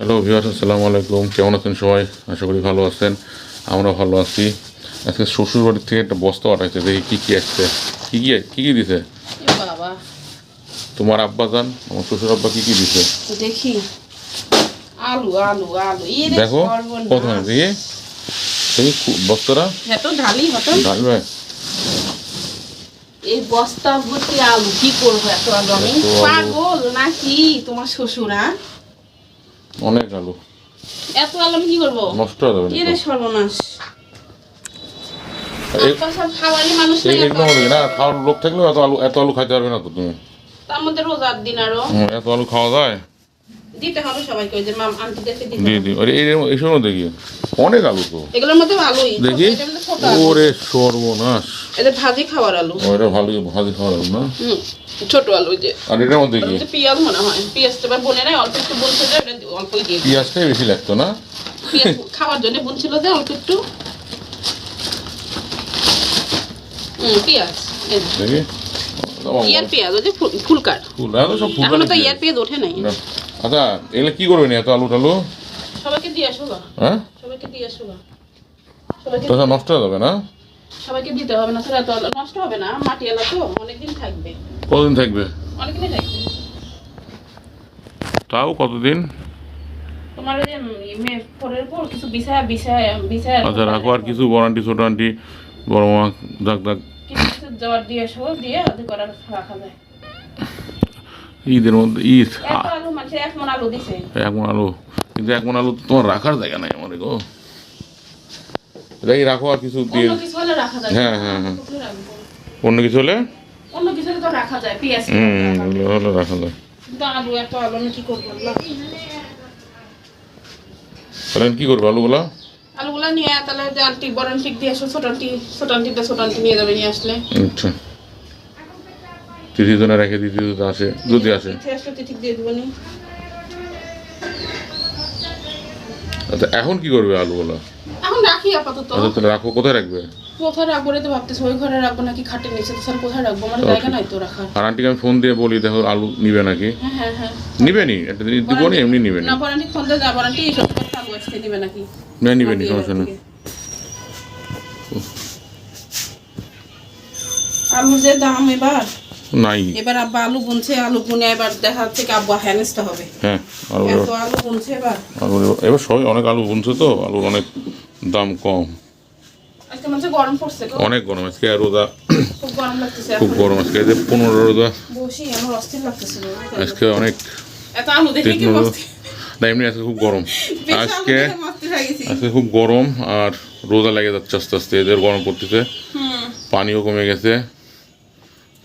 Hello viewers আসসালামু আলাইকুম। কেমন আছেন সবাই? আশা করি ভালো আছেন। আমরা ভালো আছি। আজকে শ্বশুর বাড়ির থেকে একটা বস্তা পাঠাইছে। দেখি কী কী আসছে। কী কী কী কী দিছে? তোমার আব্বা জান আমার শ্বশুর আব্বা কী কী দিছে? দেখি। আলু আলু আলু। দেখো। কত দেখি। দেখি বস্তাটা। ঢালি হতো। ঢালবে? এই বস্তা ভর্তি আলু কি করব এত আলু আমি? পাগল নাকি তোমার শ্বশুর হ্যাঁ? অনেক আলু। এত আলু আমি কি করব? নষ্ট হয়ে যাবে এর সর্বনাশ। খাওয়ার লোক থাকলে এত আলু এত আলু খাইতে পারবে না তো তুমি। তার মধ্যে রোজার দিন আরও। এত আলু খাওয়া যায়? দিতে হবে সবাইকে ওই যে মাম আন্টিদেরকে দিতে দিয়ে হবে। আরে এই এই সময় দেখি। অনেক আলু তো। এগুলোর মধ্যে আলুই। দেখি? আলু। ওরে সর্বনাশ। এটা ভাজি খাওয়ার আলু। ওটা ভালো ভাজি খাওয়া যাবে না? হুম ছোট আলু যে। আর এটার মধ্যে কি? পেঁয়াজ মনে হয়। পেঁয়াজটা নাই অল্প একটু বলছে যে অল্পই দিয়ে পেঁয়াজটাই বেশি লাগতো না? পেঁয়াজ খাওয়ার জন্য বলছিল যে অল্প একটু। হুম পেঁয়াজ দেখি। ইয়ার পেঁয়াজ ওই যে ফুল- ফুলকার। ফুল এত সব ফুল এখনও তো ইয়ার পেঁয়াজ ওঠে নাই। আচ্ছা এগুলো কি করবেন এত আলু টালু? সবাইকে দিয়ে আসো হ্যাঁ? সবাইকে দিয়ে আসো গা। তো নষ্ট হয়ে যাবে না? সবাইকে দিতে হবে না সেটা তো নষ্ট হবে না মাটি এলা তো অনেকদিন থাকবে। কতদিন থাকবে? তাও কতদিন? তোমার যে পরের পর কিছু বিছায় বিছায় বিছায় আচ্ছা রাখো আর কিছু বরান্টি ছোট আন্টি বড় মা দাগ দাগ কিছু কিছু দিয়ে আসো দিয়ে ওদের করার রাখা যায়। ঈদের মধ্যে ঈদ আলু মানুষের এক মন আলু দিছে। এক মন আলু। কিন্তু এক মন আলু তো তোমার রাখার জায়গা নাই আমার গো। দেখি রাখো আর কিছু দিয়ে। হ্যাঁ, হ্যাঁ, হ্যাঁ। অন্য কিছু হলে? অন্য কিছু হলে তো রাখা যায় পেঁয়াজ হুম হলে রাখা যায়। আলু এত আলু আমি কি করব? তাহলে কি করবে আলুগুলা? আলুগুলা নিয়ে তাহলে যে আন্টি বড় আন্টি দিয়ে আসো ছোট আন্টি ছোট আন্টিটা ছোট আন্টি নিয়ে যাবে নিয়ে আসলে। আচ্ছা। তিথি জনে রেখে দিতে যদি আসে যদি আসে। আচ্ছা এখন কি করবে আলুগুলা? এখন রাখি আপাতত। আচ্ছা তাহলে রাখো কোথায় রাখবে? কোথায় রাখব রে তো ভাবতেছি ওই ঘরে রাখব নাকি খাটের নিচে? তো স্যার কোথায় রাখব? আমার জায়গা নাই তো রাখার। আর আন্টিকে আমি ফোন দিয়ে বলি দেখো আলু নিবে নাকি? হ্যাঁ হ্যাঁ হ্যাঁ। নিবে নি? একটা দিব নি এমনি নিবে না। আন্টি ফোন দিয়ে যাব আন্টি এই সব আলু আসতে দিবে নাকি? না নিবে নি সমস্যা নেই আলুর যে দাম এবার? নাই। এবার আব্বা আলু বুনছে আলু বুনে এবার দেখা যাচ্ছে কি আব্বা হ্যানেসটা হবে। হ্যাঁ আলু এত আলু বুনছে এবার? আলু এবার সবাই অনেক আলু বুনছে তো আলুর অনেক দাম কম। আজকে মনে গরম পড়ছে অনেক গরম আজকে রোদা খুব গরম লাগতেছে খুব গরম আজকে যে পনেরো রোদা। বসি আমার অস্থির লাগতেছে আজকে অনেক এত আলু দেখে কি তীক্ষ্ণ না এমনি আজকে খুব গরম। আজকে আজকে খুব গরম আর রোদা লেগে যাচ্ছে আস্তে আস্তে এদের গরম পড়তেছে। পানিও কমে গেছে।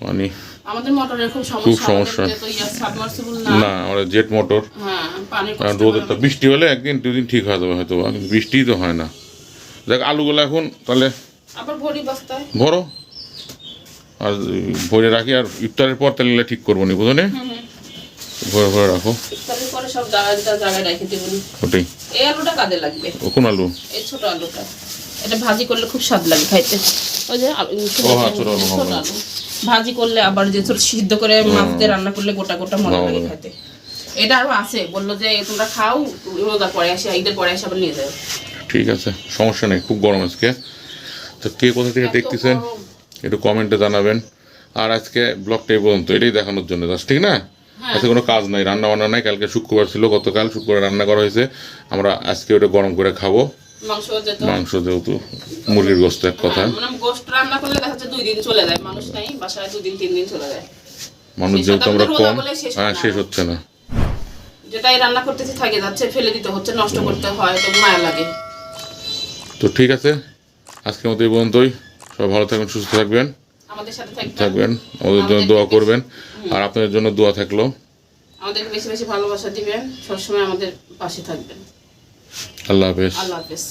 পানি আমাদের মোটরের খুব সমস্যা না। না আমাদের জেট মোটর। হ্যাঁ রোদের তো বৃষ্টি হলে একদিন দুদিন ঠিক হয়ে যাবে হয়তো কিন্তু তো হয় না। দেখ আলুগুলো এখন তাহলে ভরি আর ভরে রাখি আর ইফতারের পর তাহলে ঠিক করব নি বুঝো নি? হুম হুম। ভরে ভরে রাখো। ওটাই। এই আলুটা কাজে লাগবে? কোন আলু? এই ছোট আলুটা। এটা ভাজি করলে খুব স্বাদ লাগে খাইতে। ওই যে আলু ছোট হ্যাঁ, আলু, ভাজি করলে আবার যে ছোট সিদ্ধ করে মাছ দিয়ে রান্না করলে গোটা গোটা মজা লাগে। খাইতে। এটা আরও আছে বলল যে তোমরা খাও রোজা পরে আসে ঈদের পরে আসে আবার নিয়ে যাও। ঠিক আছে সমস্যা নেই খুব গরম আজকে। তো কে কোথা থেকে দেখতেছেন? একটু কমেন্টে জানাবেন। আর আজকে ব্লগটা এই পর্যন্ত এটাই দেখানোর জন্য জাস্ট ঠিক না। আজকে কোনো কাজ নাই রান্না বান্না নাই কালকে শুক্রবার ছিল গতকাল শুক্রবার রান্না করা হয়েছে। আমরা আজকে ওটা গরম করে খাব। মাংস যেহেতু। মুরগির গোস্ত এক কথা। হ্যাঁ, মানে গোস্ত রান্না করলে দেখা যাচ্ছে দুই দিন চলে যায় মানুষ নাই বাসায় দুই দিন তিন দিন চলে যায়। মানুষ যেহেতু আমরা কম হ্যাঁ শেষ হচ্ছে না। যেটাই রান্না করতেছি থাকে যাচ্ছে ফেলে দিতে হচ্ছে নষ্ট করতে হয় তো মায়া লাগে। তো ঠিক আছে আজকের মতো এই পর্যন্তই। সবাই ভালো থাকবেন সুস্থ থাকবেন। আমাদের সাথে থাকবেন। থাকবেন আমাদের জন্য দোয়া করবেন। আর আপনাদের জন্য দোয়া থাকল। আমাদেরকে বেশি বেশি ভালোবাসা দিবেন সবসময় আমাদের পাশে থাকবেন। আল্লাহ হাফেজ। আল্লাহ হাফেজ।